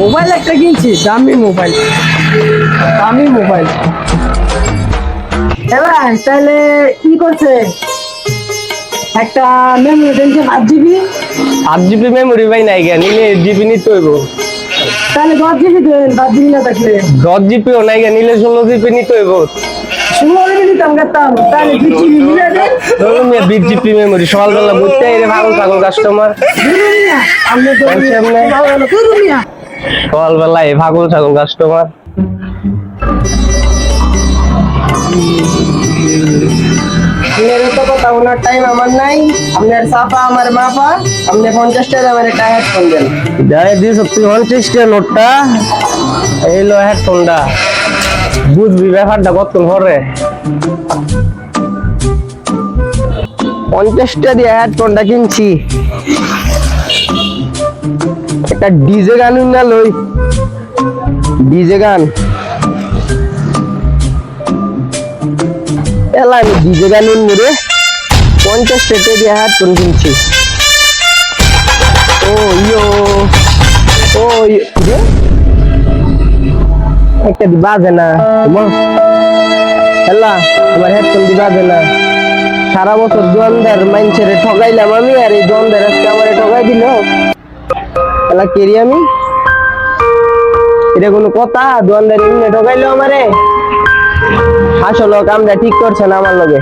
Mobile একটা কিনছি দামি মোবাইল। দামি মোবাইল। এবার তাহলে কি করছে? একটা মেমোরি টেনশন আট জিবি আট জিবি মেমোরি ভাই নাই গা নিলে জিবি নিতে হইব। তাহলে দশ জিবি দেন দশ জিবি না থাকলে। দশ জিবিও নাই গা নিলে ষোলো জিবি নিতে হইব। সকালবেলা বুঝতে কাস্টমার সকালবেলা ছাগল কাস্টমার আপনার তো কথা ওনার টাইম আমার নাই আপনার সাফা আমার মাপা আপনি পঞ্চাশ টাকা আমার হেডফোন দেন দিস তুই পঞ্চাশ টা নোটটা এই লো হেডফোনটা বুঝবি ব্যাপারটা কত ভরে পঞ্চাশটা দিয়ে হেডফোনটা কিনছি। একটা ডিজে গান না লই ডিজে গান। এলা আমি ডিজে গান রে পঞ্চাশটা দিয়ে হেডফোন কিনছি। ও, ইয়ো। একটা দিবা বাজে না? মা হেলা, তোমার হেডফোন দিবা না? সারা বছর জন্দার মাইনছে রে ঠগাইলাম আমি, আর এই দোয়ানদার আজকে আমার ঠগাই দিল। হেলা, কেরি আমি? এটা কোনো কথা? দোয়ানদার এমনি ঠগাইলো আমারে? আসলে কামটা ঠিক করছে না আমার লগে।